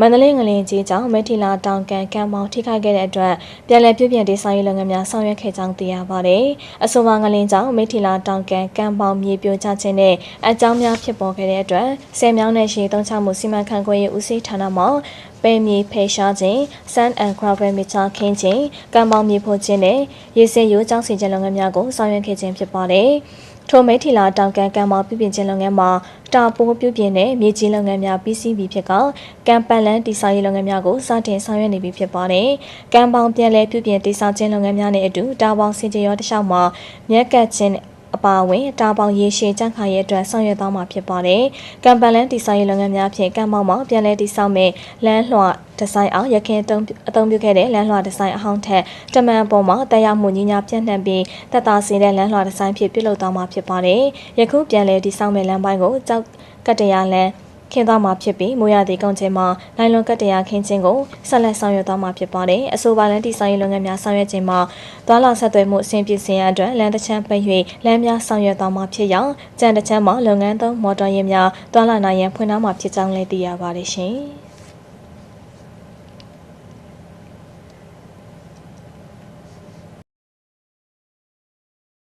မန္တလေးငလင်ကြီးကြောင့်မက်ထီလာတောင်ကန်ကမ်းမောင်ထိခိုက်ခဲ့တဲ့အတွက်ပြည်လည်ပြုပြင်ဒေသရေးလုပ်ငန်းများဆောင်ရွက်ခဲ့ကြောင်းသိရပါတယ်။အဆိုပါငလင်ကြောင့်မက်ထီလာတောင်ကန်ကမ်းမောင်မြေပြိုကျခြင်းနဲ့အကြောင်းများဖြစ်ပေါ်ခဲ့တဲ့အတွက်ဆယ်မြောင်းနဲ့ရှည်သုံးချမှုစီမံခန့်ခွဲရေးဦးစီးဌာနမှပဲမြေဖေရှားခြင်း Sand and Gravel မြေချခင်းခြင်းကမ်းမောင်မြေဖို့ခြင်းနဲ့ရေစင်ရိုးကြောင်းစီခြင်းလုပ်ငန်းများကိုဆောင်ရွက်ခဲ့ခြင်းဖြစ်ပါတယ်။ထိုမိထီလာတောင်ကန်ကမ်းမောင်ပြုပြင်ခြင်းလုပ်ငန်းမှာတာပိုးပြုပြင်တဲ့မြေကြီးလုပ်ငန်းများပြီးစီးပြီဖြစ်ကကံပန်လန်းတိစာရေးလုပ်ငန်းများကိုစတင်ဆောင်ရွက်နေပြီဖြစ်ပါတယ်။ကံပေါင်းပြန်လည်ပြုပြင်တိစာခြင်းလုပ်ငန်းများနဲ့အတူတာပေါင်းစင်ကြရောတစ်လျှောက်မှာမြက်ကတ်ခြင်း အပါအဝင်တာပေါင်းရေရှည်ကြန့်ခိုင်ရဲ့အတွက်ဆောင်ရွက်သွားမှာဖြစ်ပါတယ်။ကံပန်လန်းတိစာရေးလုပ်ငန်းများဖြင့်ကံပေါင်းမှာပြန်လည်တိဆောက်မဲ့လမ်းလွှတ်ဒီဇိုင်းအောင်ရခင်အသုံးအသုံးပြုခဲ့တဲ့လမ်းလွှတ်ဒီဇိုင်းအဟောင်းထက်တမန်ပေါ်မှာတက်ရောက်မှုညီညာပြန့်နှံ့ပြီးတက်တာစေတဲ့လမ်းလွှတ်ဒီဇိုင်းဖြစ်ပြုလုပ်သွားမှာဖြစ်ပါတယ်။ယခုပြန်လည်တိဆောက်မဲ့လမ်းပိုင်းကိုကြောက်ကတရလမ်း ခင်းသွားမှာဖြစ်ပြီးမိုးရသည့်ကုန်ချင်းမှာလိုင်လွန်ကတရခင်းချင်းကိုဆက်လက်ဆောင်ရွက်သွားမှာဖြစ်ပါတယ်။အဆိုပါလမ်းတိဆိုင်ရေးလုပ်ငန်းများဆောင်ရွက်ခြင်းမှာသွာလာဆက်သွယ်မှုအဆင်ပြေစေရန်အတွက်လမ်းတစ်ချမ်းပိတ်၍လမ်းများဆောင်ရွက်သွားမှာဖြစ်ကြောင်းကြံတစ်ချမ်းမှာလုပ်ငန်းသုံးမော်တော်ယာဉ်များသွာလာနိုင်ရန်ဖွင့်ထားမှာဖြစ်ကြောင်းလည်းသိရပါတယ်ရှင်။